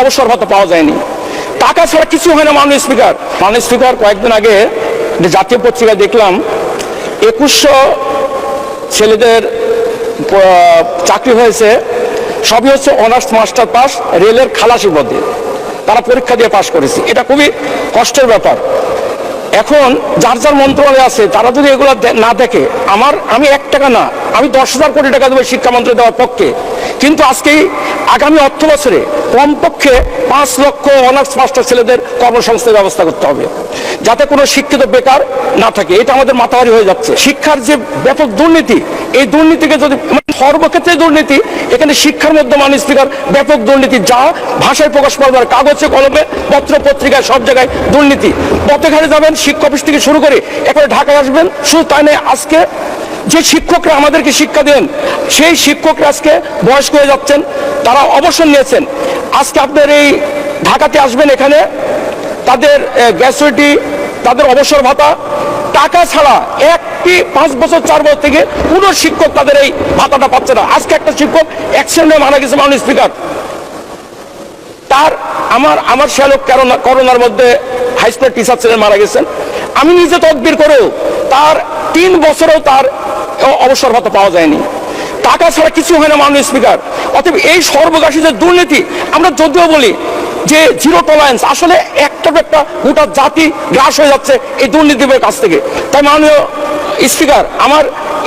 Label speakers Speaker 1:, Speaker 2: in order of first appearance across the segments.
Speaker 1: অবসর ভাতা পাওয়া যায়নি। টাকা ছাড়া কিছু হয় না মাননীয় স্পিকার। মাননীয় স্পিকার, কয়েকদিন আগে জাতীয় পত্রিকায় দেখলাম, একুশশো ছেলেদের চাকরি হয়েছে। সবই হচ্ছে অনার্স, মাস্টার পাস, রেলের খালাসি পদে তারা পরীক্ষা দিয়ে পাশ করেছে। এটা খুবই কষ্টের ব্যাপার। এখন যার যার মন্ত্রণালয় আছে, তারা যদি এগুলো না দেখে, আমার, আমি এক টাকা না, আমি দশ হাজার কোটি টাকা দেবো শিক্ষা মন্ত্রী দেওয়ার পক্ষে। কিন্তু আজকে আগামী অর্থ বছরে কমপক্ষে পাঁচ লক্ষ অনার্স মাস্টার ছেলেদের কর্মসংস্থানের ব্যবস্থা করতে হবে, যাতে কোনো শিক্ষিত বেকার না থাকে। এটা আমাদের মাথাহারি হয়ে যাচ্ছে। শিক্ষার যে ব্যাপক দুর্নীতি, এই দুর্নীতিকে যদি মানে সর্বক্ষেত্রে দুর্নীতি, এখানে শিক্ষার মধ্যে মানুষ স্পিকার ব্যাপক দুর্নীতি, যা ভাষায় প্রকাশ পাওয়া কাগজে, কলমে পত্র পত্রিকায় সব জায়গায় দুর্নীতি। পথেঘাটে যাবেন শিক্ষা অফিস থেকে শুরু করে একবারে ঢাকায় আসবেন। শুধু তাই নয়, আজকে যে শিক্ষকরা আমাদেরকে শিক্ষা দেন, সেই শিক্ষকরা আজকে বয়স্ক হয়ে যাচ্ছেন, তারা অবসর নিয়েছেন। আজকে আপনার এই ঢাকাতে আসবেন এখানে, তাদের গ্যাসুইটি তাদের অবসর ভাতা, টাকা ছাড়া একটি পাঁচ বছর, চার বছর থেকে কোনো শিক্ষক তাদের এই ভাতাটা পাচ্ছে না। আজকে একটা শিক্ষক অ্যাক্সিডেন্টে মারা গেছে মাননীয় স্পিকার। তার, আমার আমার শ্যালক করোনা, করোনার মধ্যে হাই স্কুলের টিচার ছিলেন, মারা গেছেন। আমি নিজে তদবির করেও তার তিন বছরেও তার অবসর ভাতা পাওয়া যায়নি। টাকা ছাড়া কিছু হয় না, মাননীয় স্পিকার। অতএব এই সর্বগাসী যে দুর্নীতি, আমরা যদিও বলি যে জিরো টলারেন্স আসলে একটা একটা গোটা জাতি গ্রাস হয়ে যাচ্ছে এই দুর্নীতির কাছ থেকে। তাই মাননীয় স্পিকার, আমার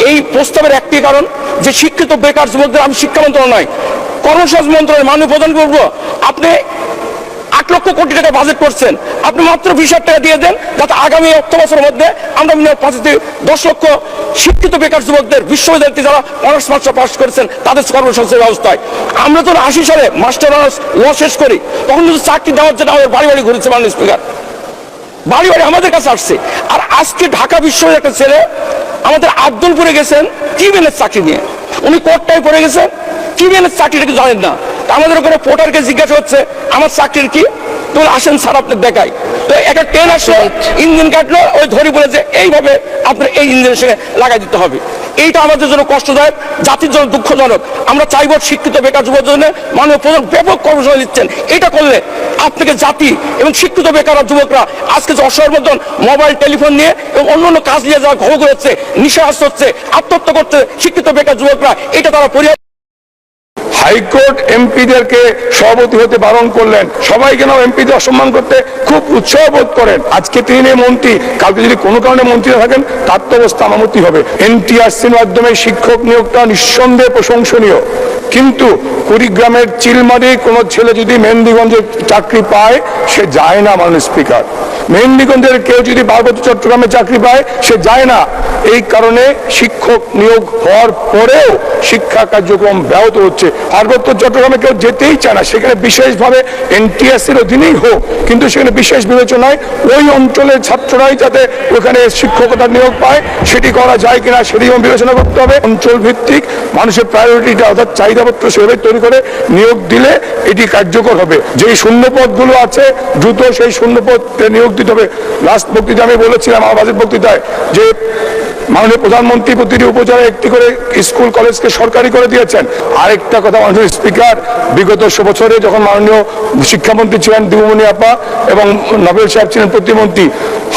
Speaker 1: এই প্রস্তাবের একটি কারণ যে শিক্ষিত বেকার যুবকদের আমি শিক্ষা মন্ত্রণালয় কর্মসংস্থান মন্ত্রণালয় মাননীয় প্রধান করব আপনি আট লক্ষ কোটি টাকা বাজেট করছেন। আপনি মাত্র বিশ টাকা দিয়ে দেন, যাতে আগামী অর্থ বছরের মধ্যে আমরা পাঁচ দশ লক্ষ শিক্ষিত বেকার যুবকদের, বিশ্ববিদ্যালয়তে যারা অনার্স মাস্টার পাস করেছেন, তাদের কর্মসংস্থান ব্যবস্থায়। আমরা তো আশি সালে মাস্টার অনার্স ল শেষ করি, তখন কিন্তু চাকরি দেওয়ার জন্য আমাদের বাড়ি বাড়ি ঘুরেছে মাননীয় স্পিকার বাড়ি বাড়ি আমাদের কাছে আসছে। আর আজকে ঢাকা বিশ্ববিদ্যালয়ের একটা ছেলে আমাদের আব্দুলপুরে গেছেন কিবেনের চাকরি নিয়ে? উনি কোর্টটায় পড়ে গেছেন কিবেনের চাকরিটা কি জানেন না। আমাদের ওখানে পোর্টারকে জিজ্ঞাসা হচ্ছে, আমার চাকরির কি? তো আসেন স্যার আপনি দেখাই। তো একটা ট্রেন আসলো, ইঞ্জিন কাটলো, ওই ধরি বলে যে এইভাবে আপনার এই ইঞ্জিনের সঙ্গে লাগাই দিতে হবে। এইটা আমাদের জন্য কষ্টদায়ক, জাতির জন্য দুঃখজনক। আমরা চাইব শিক্ষিত বেকার যুবক জন্য মাননীয় প্রধান ব্যাপক কর্মসূচি দিচ্ছেন। এটা করলে আপনাকে জাতি এবং শিক্ষিত বেকার যুবকরা আজকে যে অসর্বদন মোবাইল, টেলিফোন নিয়ে এবং অন্য অন্য কাজ নিয়ে যাওয়া ঘর হচ্ছে নিশা হচ্ছে, আত্মহত্যা করছে শিক্ষিত বেকার যুবকরা, এটা তারা পরিহার
Speaker 2: হাইকোর্ট এমপিদেরকে সভাপতি হতে বারণ করলেন। সবাই কেন এমপিদের অসম্মান করতে খুব উৎসাহ বোধ করেন। আজকে তিনি মন্ত্রী, কালকে যদি কোনো কারণে মন্ত্রী থাকেন, তার তো অবস্থা আমামতি হবে। এনটিআরসির মাধ্যমে শিক্ষক নিয়োগটা নিঃসন্দেহে প্রশংসনীয়। কিন্তু কুড়িগ্রামের চিলমারি কোনো ছেলে যদি মেহেন্দিগঞ্জে চাকরি পায়, সে যায় না, মাননীয় স্পিকার। মেহেন্দিগঞ্জের কেউ যদি পার্বত্য চট্টগ্রামে চাকরি পায়, সে যায় না। এই কারণে শিক্ষক নিয়োগ হওয়ার পরেও শিক্ষা কার্যক্রম ব্যাহত হচ্ছে। পার্বত্য চট্টগ্রামে কেউ যেতেই চায় না। সেখানে বিশেষভাবে এনটিএসসির অধীনেই হোক, কিন্তু সেখানে বিশেষ বিবেচনায় ওই অঞ্চলের ছাত্ররাই যাতে ওখানে শিক্ষকতা নিয়োগ পায়, সেটি করা যায় কিনা সেটি বিবেচনা করতে হবে। অঞ্চল ভিত্তিক মানুষের প্রায়োরিটিটা অর্থাৎ চাহিদাপত্র সেভাবে তৈরি করে, নিয়োগ দিলে এটি কার্যকর হবে। যেই শূন্যপদগুলো আছে, দ্রুত সেই শূন্যপদ নিয়োগ দিতে হবে। লাস্ট বক্তৃতা আমি বলেছিলাম, আমার বাজেট বক্তৃতায়, যে মাননীয় প্রধানমন্ত্রী প্রতিটি উপজেলায় একটি করে স্কুল, কলেজকে সরকারি করে দিয়েছেন। আরেকটা কথা মাননীয় স্পিকার, বিগত বছরে যখন মাননীয় শিক্ষামন্ত্রী ছিলেন দিবমণি আপা এবং নবেল সাহেব ছিলেন প্রতিমন্ত্রী,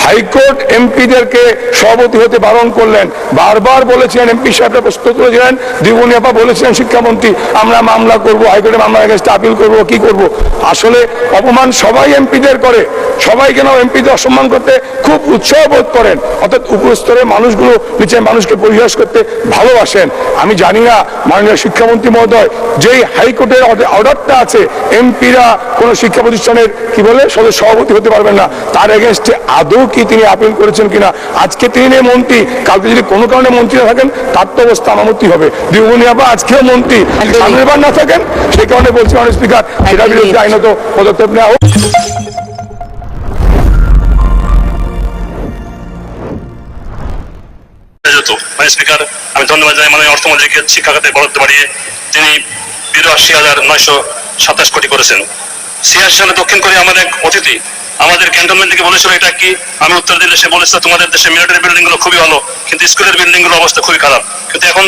Speaker 2: হাইকোর্ট এমপিদেরকে সভাপতি হতে বারণ করলেন। বারবার বলেছিলেন এমপি সাহেবরা প্রস্তুত করেছিলেন দিবমণি আপা বলেছিলেন, শিক্ষামন্ত্রী, আমরা মামলা করব, হাইকোর্টে মামলা এগেনস্ট আপিল করব, কি করব? আসলে অপমান সবাই এমপিদের করে। সবাই কেন এমপিদের অসম্মান করতে খুব উৎসাহ বোধ করেন? অর্থাৎ উপস্তরের মানুষগুলো নিচের মানুষকে পরিহাস করতে ভালোবাসেন। আমি জানি না মাননীয় শিক্ষামন্ত্রী মহোদয় যেই হাইকোর্টের অর্ডারটা আছে এমপিরা কোনো শিক্ষা প্রতিষ্ঠানের কি বলে সদস্য সভাপতি হতে পারবেন না। তার এগেনস্টে আদৌ কি তিনি আপিল করেছেন কিনা? আজকে তিনি নেই মন্ত্রী কালকে যদি কোনো কারণে মন্ত্রী না থাকেন তার তো অবস্থা আমামতি হবে। দিবনি আবার আজকেও মন্ত্রী। সামনের বার না থাকেন সেই কারণে বলছি মাননীয় স্পিকার সেটা বিরুদ্ধে আইনত পদক্ষেপ নেওয়া হোক।
Speaker 3: মানে স্পিকার, আমি ধন্যবাদ জানাই মানে অর্থমন্ত্রীকে শিক্ষা খাতে বরাদ্দ বাড়িয়ে তিনি বিরাশি হাজার নয়শো সাতাশ কোটি করেছেন। ছিয়াশি সালে দক্ষিণ কোরিয়া আমাদের এক অতিথি, আমাদের ক্যান্টনমেন্ট থেকে বলেছিল এটা কি? আমি উত্তর দিলে সে বলেছিল, তোমাদের দেশে মিলিটারি বিল্ডিংগুলো খুবই ভালো, কিন্তু স্কুলের বিল্ডিংগুলো অবস্থা খুবই খারাপ। কিন্তু এখন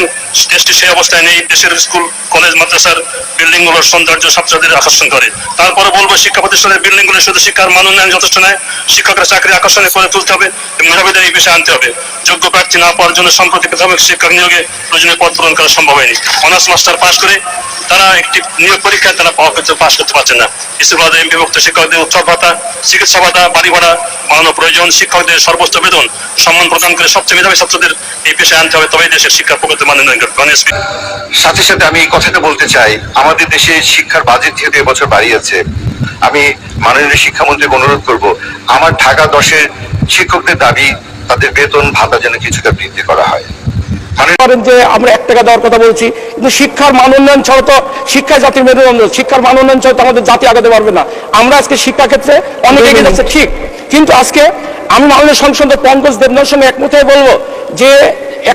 Speaker 3: দেশটি সেই অবস্থায় নেই, দেশের স্কুল, কলেজ, মাদ্রাসার বিল্ডিংগুলোর সৌন্দর্য ছাত্রদের আকর্ষণ করে। তারপরে বলব, শিক্ষা প্রতিষ্ঠানের বিল্ডিংগুলো শুধু শিক্ষার মান উন্নয়ন যথেষ্ট নয়, শিক্ষকরা চাকরি আকর্ষণে করে তুলতে হবে মেধাবীদের এই বিষয়ে আনতে হবে। যোগ্য প্রার্থী না পাওয়ার জন্য সম্প্রতি প্রাথমিক শিক্ষক নিয়োগে প্রয়োজনীয় পদ পূরণ করা সম্ভব হয়নি। অনার্স মাস্টার পাশ করে তারা একটি নিয়োগ পরীক্ষায় তারা পাশ করতে পারছেন না। স্কুলবাদে বিভক্ত শিক্ষকদের উৎসব ভাতা, চিকিৎসা ভাতা, বাড়ি ভাড়া বাড়ানো প্রয়োজন, শিক্ষকদের সর্বোচ্চ বেতন, সম্মান প্রদান করে সবচেয়ে মেধাবী ছাত্রদের এই পেশায় আনতে হবে, তবেই দেশের শিক্ষা প্রকৃতি মান
Speaker 4: সাথে সাথে আমি এই কথাটা বলতে চাই, আমাদের দেশে শিক্ষার বাজেট যেহেতু এবছর বাড়িয়েছে আমি মাননীয় শিক্ষামন্ত্রীকে অনুরোধ করব, আমার ঢাকা দশের শিক্ষকদের দাবি তাদের বেতন ভাতা যেন কিছুটা বৃদ্ধি করা হয়।
Speaker 1: করেন যে আমরা এক টাকা দেওয়ার কথা বলছি কিন্তু শিক্ষার মান উন্নয়ন ছাড়া তো শিক্ষা জাতির মেরুদণ্ড শিক্ষার মান উন্নয়ন ছাড়া তো আমাদের জাতি আগাতে পারবে না। আমরা আজকে শিক্ষা ক্ষেত্রে অনেক এগিয়ে যাচ্ছে ঠিক। কিন্তু আজকে আমি মাননীয় সংসদ পঙ্কজ দেবনাথের সঙ্গে একমত হয়ে বলব যে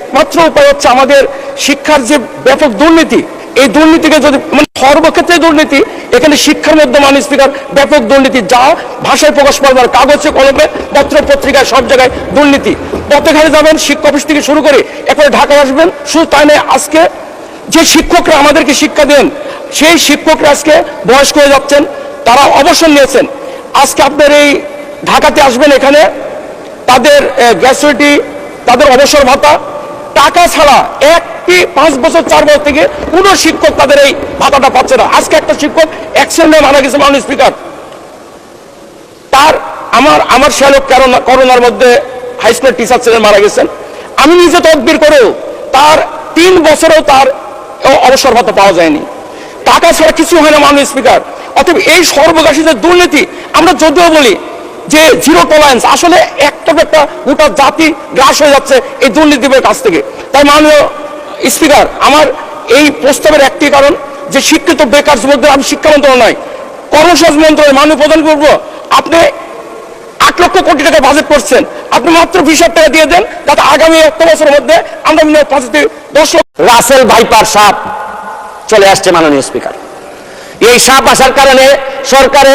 Speaker 1: একমাত্র উপায় হচ্ছে আমাদের শিক্ষার যে ব্যাপক দুর্নীতি এই দুর্নীতিকে যদি মানে সর্বক্ষেত্রে দুর্নীতি, এখানে শিক্ষার মধ্যে মানুষ স্পিকার ব্যাপক দুর্নীতি, যা ভাষায় প্রকাশ পাওয়ার কাগজে, কলমে পত্র পত্রিকায় সব জায়গায় দুর্নীতি। পথেখানে যাবেন, শিক্ষা অফিস থেকে শুরু করে এরপরে ঢাকায় আসবেন। শুধু তাই নয়, আজকে যে শিক্ষকরা আমাদেরকে শিক্ষা দেন, সেই শিক্ষকরা আজকে বয়স্ক হয়ে যাচ্ছেন, তারা অবসর নিয়েছেন। আজকে আপনার এই ঢাকাতে আসবেন এখানে, তাদের গ্র্যাচুইটি তাদের অবসর ভাতা টাকা ছাড়া একটি পাঁচ বছর, চার বছর থেকে কোনো শিক্ষক তাদের এই ভাতাটা পাচ্ছে না। আজকে একটা শিক্ষক অ্যাক্সিডেন্টে মারা গেছে মাননীয় স্পিকার তার, আমার আমার শ্যালক করোনা, করোনার মধ্যে হাই স্কুলের টিচার ছিলেন মারা গেছেন। আমি নিজে তদবির করেও তার তিন বছরেও তার অবসর ভাতা পাওয়া যায়নি। টাকা ছাড়া কিছু হয় না মাননীয় স্পিকার অতএব এই সর্বগাসী যে দুর্নীতি, আমরা যদিও বলি যে জিরো টলারেন্স আসলে একটা একটা গোটা জাতি গ্রাস হয়ে যাচ্ছে এই দুর্নীতির কাছ থেকে। তাই মাননীয় স্পিকার আমার এই প্রস্তাবের একটি কারণ যে শিক্ষিত বেকার যুবকদের আমি শিক্ষা মন্ত্রণালয় কর্মসংস্থান মন্ত্রণালয় মাননীয় প্রধান করব। আপনি আট লক্ষ কোটি টাকা বাজেট করছেন, আপনি মাত্র বিশ হাজার টাকা দিয়ে দেন, যাতে আগামী একটা বছরের মধ্যে আমরা মিনিমাম পাঁচ দশ
Speaker 5: রাসেল ভাইপার সাপ চলে আসছে মাননীয় স্পিকার এই সাপ আসার কারণে সরকারে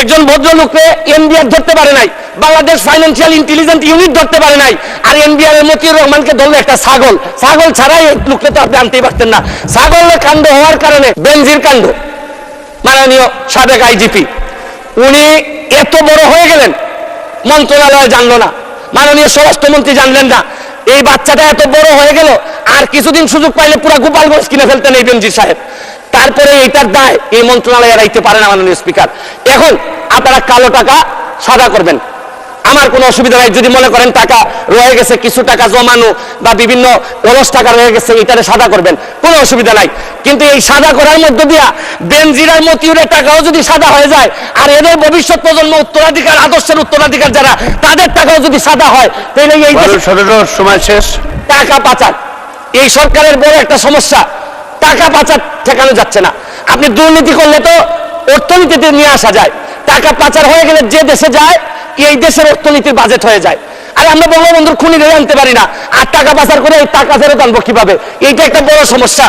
Speaker 5: একজন ভদ্রলোককে এনবিআর ধরতে পারে নাই, বাংলাদেশ ফাইন্যান্সিয়াল ইন্টেলিজেন্স ইউনিট ধরতে পারে নাই, আর এনবিআর এর মতিউর রহমানকে ধরলে একটা ছাগল। ছাগল ছাড়াই এই লোককে তো আপনি আনতেই পারতেন না। ছাগলের কাণ্ড হওয়ার কারণে বেনজির কাণ্ড, মাননীয় সাবেক আইজিপি উনি এত বড় হয়ে গেলেন, মন্ত্রণালয় জানলো না, মাননীয় স্বরাষ্ট্রমন্ত্রী জানলেন না, এই বাচ্চাটা এত বড় হয়ে গেল, আর কিছুদিন সুযোগ পাইলে পুরো গোপালগঞ্জ কিনে ফেলতেন এই বেনজির সাহেব। তারপরে এইটার দায় এই মন্ত্রণালয়ে রাখতে পারে না মাননীয় স্পিকার। এখন আপনারা কালো টাকা সাদা করবেন। আমার কোনো অসুবিধা নাই যদি মনে করেন টাকা রয়ে গেছে কিছু টাকা জমানো বা বিভিন্ন অলস টাকা রয়ে গেছে এটারে সাদা করবেন। কোনো অসুবিধা নাই। কিন্তু এই সাদা করার মধ্য দিয়া বেনজিরার মতিউরের টাকাও যদি সাদা হয়ে যায় আর এদের ভবিষ্যৎ প্রজন্ম উত্তরাধিকার আদর্শের উত্তরাধিকার যারা তাদের টাকাও যদি সাদা হয় তাহলে এই
Speaker 2: সময় শেষ।
Speaker 5: টাকা পাচার। এই সরকারের বড় একটা সমস্যা। টাকা পাচার ঠেকানো যাচ্ছে না। আপনি দুর্নীতি করলে তো অর্থনীতিতে নিয়ে আসা যায়। টাকা পাচার হয়ে গেলে যে দেশে যায়, এই দেশের অর্থনীতির বাজেট হয়ে যায়। আর আমরা বঙ্গবন্ধুর খুনি রেখে আনতে পারি না। আর টাকা পাচার করে এই টাকা ফেরত আনব কীভাবে? এইটা একটা বড় সমস্যা।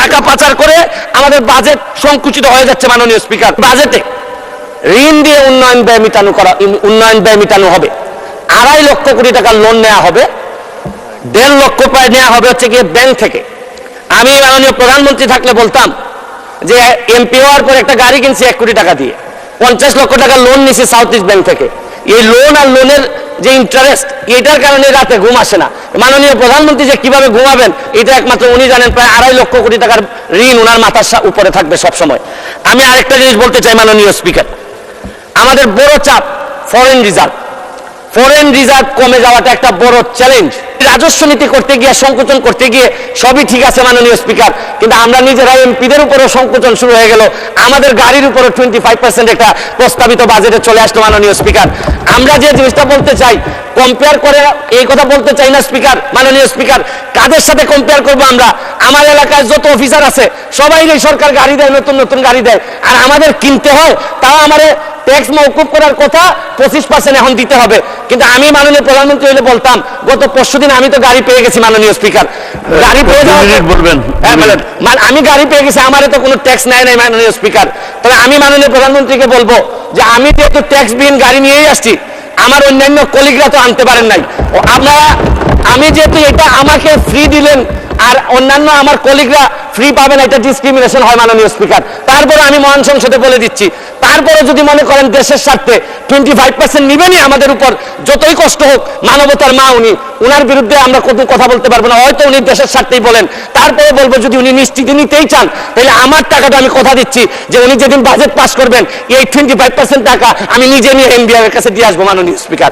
Speaker 5: টাকা পাচার করে আমাদের বাজেট সংকুচিত হয়ে যাচ্ছে মাননীয় স্পিকার বাজেটে ঋণ দিয়ে উন্নয়ন ব্যয় মিটানো করা, উন্নয়ন ব্যয় মিটানো হবে। আড়াই লক্ষ কোটি টাকার লোন নেওয়া হবে। দেড় লক্ষ প্রায় নেওয়া হবে হচ্ছে গিয়ে ব্যাংক থেকে। আমি মাননীয় প্রধানমন্ত্রী থাকলে বলতাম যে এমপি হওয়ার পর একটা গাড়ি কিনছি এক কোটি টাকা দিয়ে। পঞ্চাশ লক্ষ টাকা লোন নিছি সাউথ ইস্ট ব্যাংক থেকে। এই লোন আর লোনের যে ইন্টারেস্ট এটার কারণে রাতে ঘুম আসে না। মাননীয় প্রধানমন্ত্রী যে কীভাবে ঘুমাবেন, এটা একমাত্র উনি জানেন, প্রায় আড়াই লক্ষ কোটি টাকার ঋণ ওনার মাথার উপরে থাকবে সব সময় আমি আরেকটা জিনিস বলতে চাই মাননীয় স্পিকার আমাদের বড় চাপ ফরেন রিজার্ভ ফরেন রিজার্ভ কমে যাওয়াটা একটা বড় চ্যালেঞ্জ রাজস্ব নীতি করতে গিয়ে, সংকোচন করতে গিয়ে সবই ঠিক আছে মাননীয় স্পিকার কিন্তু আমরা নিজেরা এমপিদের উপরও সংকোচন শুরু হয়ে গেল। আমাদের গাড়ির উপরও টোয়েন্টি ফাইভ পার্সেন্ট একটা প্রস্তাবিত বাজেটে চলে আসলো মাননীয় স্পিকার আমরা যে জিনিসটা বলতে চাই কম্পেয়ার করে এই কথা বলতে চাই না স্পিকার মাননীয় স্পিকার কাদের সাথে কম্পেয়ার করব আমরা? আমার এলাকায় যত অফিসার আছে, সবাই সরকার গাড়ি দেয়, নতুন নতুন গাড়ি দেয়। আর আমাদের কিনতে হয়, তাও আমাদের ট্যাক্স মৌকুব করার কথা পঁচিশ পার্সেন্ট এখন দিতে হবে। কিন্তু আমি মাননীয় প্রধানমন্ত্রী হলে বলতাম গত পরশু দিন আমি তো গাড়ি পেয়ে গেছি মাননীয় স্পিকার। গাড়ি পেয়ে যাওয়ার
Speaker 6: বলবেন।
Speaker 5: হ্যাঁ মানে আমি গাড়ি পেয়ে গেছি আমারে তো কোনো ট্যাক্স নেয় নাই মাননীয় স্পিকার। তবে আমি মাননীয় প্রধানমন্ত্রীকে বলব যে আমি যেহেতু ট্যাক্স বিহীন গাড়ি নিয়েই আসছি আমার অন্যান্য কলিগরা তো আনতে পারেন নাই। ও আপনারা আমি যেহেতু এটা আমাকে ফ্রি দিলেন আর অন্যান্য আমার কলিগরা ফ্রি পাবেন এটা ডিসক্রিমিনেশন হয় মাননীয় স্পিকার। তারপরে আমি মহান সংসদে বলে দিচ্ছি তারপরে যদি মনে করেন দেশের স্বার্থে টোয়েন্টি ফাইভ পার্সেন্ট নিবেনই আমাদের উপর, যতই কষ্ট হোক, মানবতার মা উনি, উনার বিরুদ্ধে আমরা কোনো কথা বলতে পারব না, হয়তো উনি দেশের স্বার্থেই বলেন। তারপরে বলব, যদি উনি নিশ্চিতি নিতেই চান, তাহলে আমার টাকাটা আমি কথা দিচ্ছি, যে উনি যেদিন বাজেট পাস করবেন, এই টোয়েন্টি ফাইভ পার্সেন্ট টাকা আমি নিজে নিয়ে এনবিআর এর কাছে দিয়ে আসব, মাননীয় স্পিকার